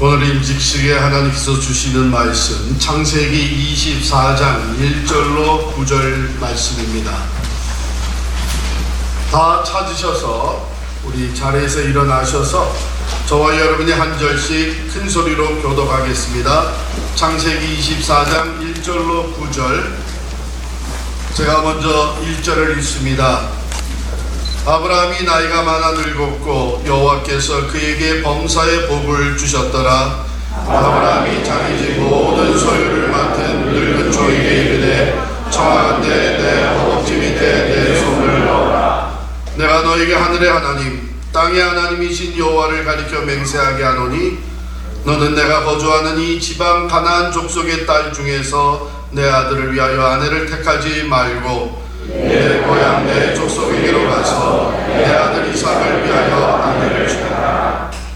오늘 임직식에 하나님께서 주시는 말씀 창세기 24장 1절로 9절 말씀입니다. 다 찾으셔서 우리 자리에서 일어나셔서 저와 여러분이 한 절씩 큰 소리로 교독하겠습니다. 창세기 24장 1절로 9절 제가 먼저 1절을 읽습니다. 아브라함이 나이가 많아 늙었고 여호와께서 그에게 범사의 복을 주셨더라. 아브라함이 자기 집 모든 소유를 맡은 늙은 종에게 이르되 청하건대 내 허벅지 밑에 내 손을 넣어라. 내가 너에게 하늘의 하나님 땅의 하나님이신 여호와를 가리켜 맹세하게 하노니 너는 내가 거주하는 이 지방 가나안 족속의 딸 중에서 내 아들을 위하여 아내를 택하지 말고 내 고향 내 족속에게로 가서 내 아들 이삭을 위하여 아내를 주라.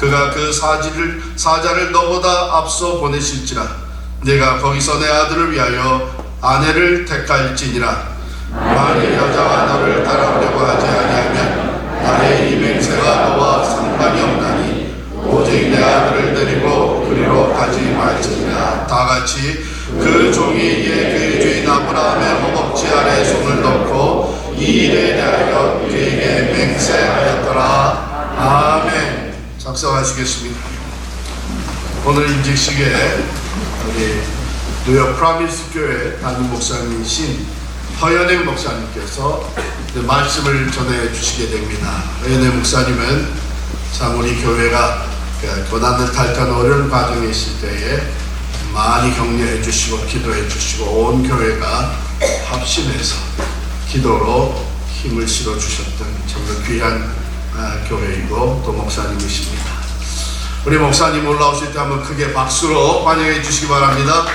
그가 그 사지를 사자를 너보다 앞서 보내실지라. 내가 거기서 내 아들을 위하여 아내를 택할지니라. 만일 여자가 너를 따라오려고 하지 아니하면 나의 이 맹세가 너와 상관이 없나니 오직 내 아들을 데리고 그리로 가지 말지니라. 다 같이 그 종이 이에 그의 주인 아브라함의 허벅지 아래 손을 넣고 이 일에 대하여 그에게 맹세하였더라. 아멘 작성하시겠습니다 오늘 임직식에 우리 뉴욕 프라미스 교회 담임 목사님이신 허연행 목사님께서 말씀을 전해 주시게 됩니다. 허연행 목사님은 참 우리 교회가 그 고난을 탈퇴한 어려운 과정에 있을 때에 많이 격려해 주시고 기도해 주시고 온 교회가 합심해서 기도로 힘을 실어 주셨던 정말 귀한 아, 교회이고 또 목사님이십니다. 우리 목사님 올라오실 때 한번 크게 박수로 환영해 주시기 바랍니다.